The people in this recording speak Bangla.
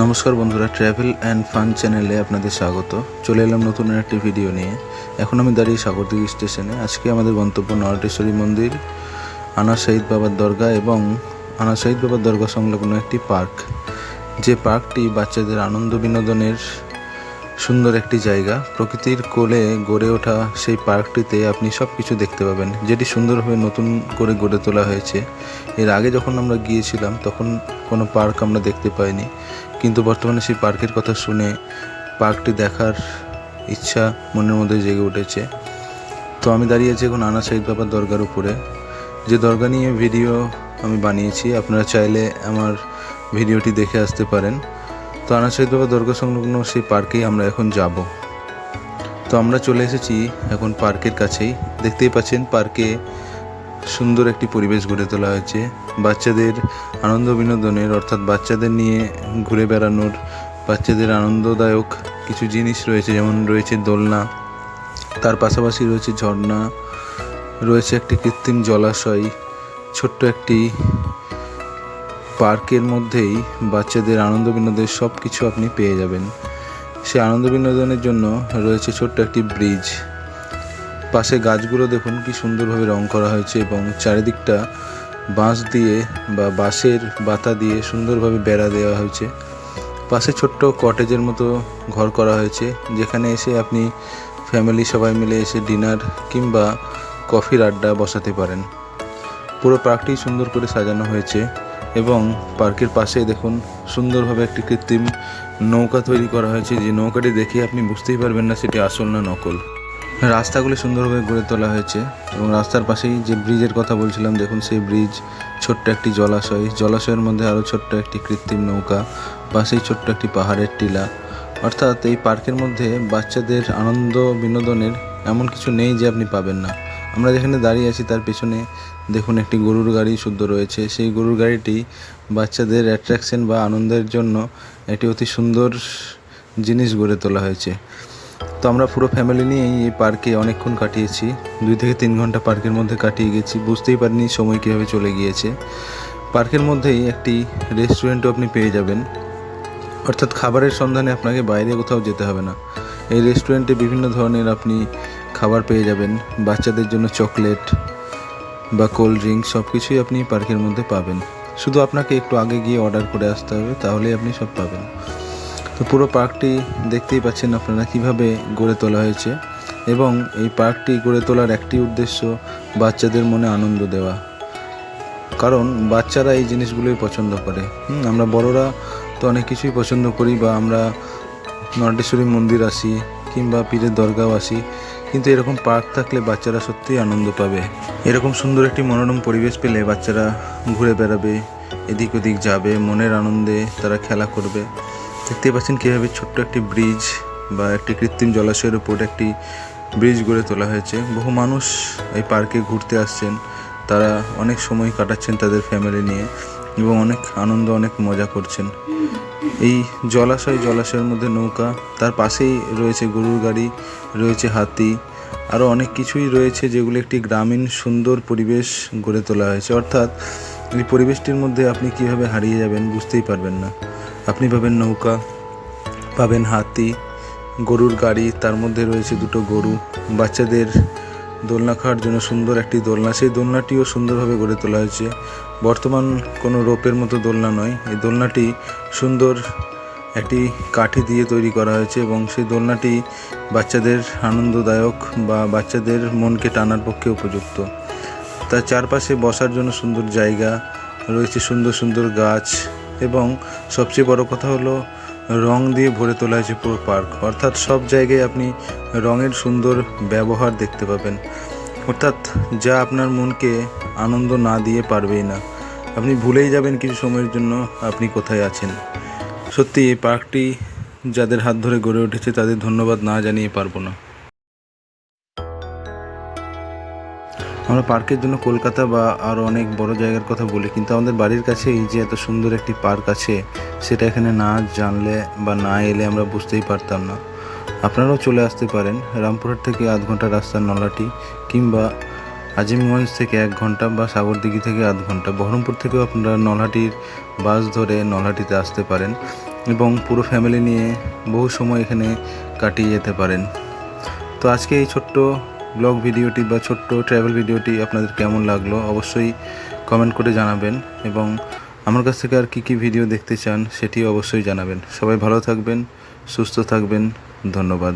নমস্কার বন্ধুরা ট্র্যাভেল অ্যান্ড ফান চ্যানেলে আপনাদের স্বাগত। চলে এলাম নতুন একটি ভিডিও নিয়ে। এখন আমি দাঁড়িয়ে সাগরদিঘি স্টেশনে। আজকে আমাদের গন্তব্য নরটেশ্বরী মন্দির, আনা শহীদ বাবার দরগা এবং আনা শহীদ বাবার দরগা সংলগ্ন একটি পার্ক। যে পার্কটি বাচ্চাদের আনন্দ বিনোদনের সুন্দর একটি জায়গা। প্রকৃতির কোলে গড়ে ওঠা সেই পার্কটিতে আপনি সব কিছু দেখতে পাবেন, যেটি সুন্দরভাবে নতুন করে গড়ে তোলা হয়েছে। এর আগে যখন আমরা গিয়েছিলাম, তখন কোনো পার্ক আমরা দেখতে পাইনি। কিন্তু বর্তমানে সেই পার্কের কথা শুনে পার্কটি দেখার ইচ্ছা মনের মধ্যে জেগে উঠেছে। তো আমি দাঁড়িয়ে আছি এখন আনা শহীদ বাবার দরগার উপরে। যে দরগা নিয়ে ভিডিও আমি বানিয়েছি, আপনারা চাইলে আমার ভিডিওটি দেখে আসতে পারেন। তো আনা শহীদ বাবা দরগা সংলগ্ন সেই পার্কেই আমরা এখন যাব। তো আমরা চলে এসেছি এখন পার্কের কাছেই। দেখতেই পাচ্ছেন পার্কে সুন্দর একটি পরিবেশ গড়ে তোলা হয়েছে। বাচ্চাদের আনন্দ বিনোদনের, অর্থাৎ বাচ্চাদের নিয়ে ঘুরে বেড়ানোর, বাচ্চাদের আনন্দদায়ক কিছু জিনিস রয়েছে, যেমন রয়েছে দোলনা, তার পাশাপাশি রয়েছে ঝর্ণা, রয়েছে একটি কৃত্রিম জলাশয়, ছোট্ট একটি পার্কের মধ্যেই বাচ্চাদের আনন্দ বিনোদনের সব কিছু আপনি পেয়ে যাবেন। সে আনন্দ বিনোদনের জন্য রয়েছে ছোট্ট একটি ব্রিজ। পাশে গাছগুলো দেখুন কি সুন্দরভাবে রং করা হয়েছে এবং চারিদিকটা বাঁশ দিয়ে বা বাঁশের বাতা দিয়ে সুন্দরভাবে বেড়া দেওয়া হয়েছে। পাশে ছোট্ট কটেজের মতো ঘর করা হয়েছে, যেখানে এসে আপনি ফ্যামিলি সবাই মিলে এসে ডিনার কিংবা কফির আড্ডা বসাতে পারেন। পুরো পার্কটি সুন্দর করে সাজানো হয়েছে। এবং পার্কের পাশে দেখুন সুন্দরভাবে একটি কৃত্রিম নৌকা তৈরি করা হয়েছে। যে নৌকাটি দেখে আপনি বুঝতেই পারবেন না সেটি আসল না নকল। রাস্তাগুলি সুন্দরভাবে গড়ে তোলা হয়েছে এবং রাস্তার পাশেই যে ব্রিজের কথা বলছিলাম, দেখুন সেই ব্রিজ ছোট্ট একটি জলাশয়। জলাশয়ের মধ্যে আরও ছোট্ট একটি কৃত্রিম নৌকা পাশেই ছোট্ট একটি পাহাড়ের টিলা। অর্থাৎ এই পার্কের মধ্যে বাচ্চাদের আনন্দ বিনোদনের এমন কিছু নেই যে আপনি পাবেন না। আমরা যেখানে দাঁড়িয়ে আছি তার পেছনে দেখুন একটি গরুর গাড়ি শুদ্ধ রয়েছে। সেই গরুর গাড়িটি বাচ্চাদের অ্যাট্রাকশন বা আনন্দের জন্য একটি অতি সুন্দর জিনিস গড়ে তোলা হয়েছে। তো আমরা পুরো ফ্যামিলি নিয়েই এই পার্কে অনেকক্ষণ কাটিয়েছি। দুই থেকে তিন ঘণ্টা পার্কের মধ্যে কাটিয়ে গেছি। বুঝতেই পারিনি সময় কীভাবে চলে গিয়েছে। পার্কের মধ্যেই একটি রেস্টুরেন্টও আপনি পেয়ে যাবেন। অর্থাৎ খাবারের সন্ধানে আপনাকে বাইরে কোথাও যেতে হবে না। এই রেস্টুরেন্টে বিভিন্ন ধরনের আপনি খাবার পেয়ে যাবেন, বাচ্চাদের জন্য চকলেট বা কোল্ড ড্রিঙ্ক সব কিছুই আপনি পার্কের মধ্যে পাবেন। শুধু আপনাকে একটু আগে গিয়ে অর্ডার করে আসতে হবে, তাহলেই আপনি সব পাবেন। তো পুরো পার্কটি দেখতেই পাচ্ছেন আপনারা কীভাবে গড়ে তোলা হয়েছে এবং এই পার্কটি গড়ে তোলার একটি উদ্দেশ্য বাচ্চাদের মনে আনন্দ দেওয়া। কারণ বাচ্চারা এই জিনিসগুলোই পছন্দ করে। আমরা বড়রা তো অনেক কিছুই পছন্দ করি বা আমরা নটেশ্বরী মন্দির আসি কিংবা পীরের দরগাও আসি। কিন্তু এরকম পার্ক থাকলে বাচ্চারা সত্যিই আনন্দ পাবে। এরকম সুন্দর একটি মনোরম পরিবেশ পেলে বাচ্চারা ঘুরে বেড়াবে, এদিক ওদিক যাবে, মনের আনন্দে তারা খেলা করবে। দেখতে পাচ্ছেন কীভাবে ছোট্ট একটি ব্রিজ বা একটি কৃত্রিম জলাশয়ের উপর একটি ব্রিজ গড়ে তোলা হয়েছে। বহু মানুষ এই পার্কে ঘুরতে আসছেন, তারা অনেক সময় কাটাচ্ছেন তাদের ফ্যামিলি নিয়ে। এবং অনেক আনন্দ, অনেক মজা করছেন। এই জলাশয়, জলাশয়ের মধ্যে নৌকা, তার পাশেই রয়েছে গরুর গাড়ি, রয়েছে হাতি আরও অনেক কিছুই রয়েছে যেগুলো একটি গ্রামীণ সুন্দর পরিবেশ গড়ে তোলা হয়েছে। অর্থাৎ এই পরিবেশটির মধ্যে আপনি কীভাবে হারিয়ে যাবেন বুঝতেই পারবেন না। আপনি পাবেন নৌকা, পাবেন হাতি, গরুর গাড়ি, তার মধ্যে রয়েছে দুটো গরু, বাচ্চাদের দোলনা খাওয়ার জন্য সুন্দর একটি দোলনা। সেই দোলনাটিও সুন্দরভাবে গড়ে তোলা হয়েছে। বর্তমান কোনো রোপের মতো দোলনা নয়। এই দোলনাটি সুন্দর একটি কাঠি দিয়ে তৈরি করা হয়েছে এবং সেই দোলনাটি বাচ্চাদের আনন্দদায়ক বা বাচ্চাদের মনকে টানার পক্ষে উপযুক্ত। তার চারপাশে বসার জন্য সুন্দর জায়গা রয়েছে, সুন্দর সুন্দর গাছ এবং সবচেয়ে বড় কথা হলো রং দিয়ে ভরে তোলা হয়েছে পুরো পার্ক, অর্থাৎ সব জায়গায় আপনি রঙের সুন্দর ব্যবহার দেখতে পাবেন। অর্থাৎ যা আপনার মনকে আনন্দ না দিয়ে পারবেই না। আপনি ভুলেই যাবেন কিছু সময়ের জন্য আপনি কোথায় আছেন। সত্যি, এই পার্কটি যাদের হাত ধরে গড়ে উঠেছে তাদের ধন্যবাদ না জানিয়ে পারব না। আমরা পার্কের জন্য কলকাতা বা আরও অনেক বড় জায়গার কথা বলি, কিন্তু আমাদের বাড়ির কাছে এই যে এত সুন্দর একটি পার্ক আছে, সেটা এখানে না জানলে বা না এলে আমরা বুঝতেই পারতাম না। আপনারাও চলে আসতে পারেন, রামপুরহাট থেকে আধ ঘণ্টা রাস্তার নলাটি, কিংবা আজিমগঞ্জ থেকে এক ঘণ্টা বা সাগরদিঘি থেকে আধ ঘণ্টা। বহরমপুর থেকেও আপনারা নলহাটির বাস ধরে নলহাটিতে আসতে পারেন এবং পুরো ফ্যামিলি নিয়ে বহু সময় এখানে কাটিয়ে যেতে পারেন। তো আজকে এই ছোট্ট ব্লগ ভিডিওটি বা ছোট্ট ট্র্যাভেল ভিডিওটি আপনাদের কেমন লাগল অবশ্যই কমেন্ট করে জানাবেন এবং আমার কাছ থেকে আর কী কী ভিডিও দেখতে চান সেটি অবশ্যই জানাবেন। সবাই ভালো থাকবেন, সুস্থ থাকবেন, ধন্যবাদ।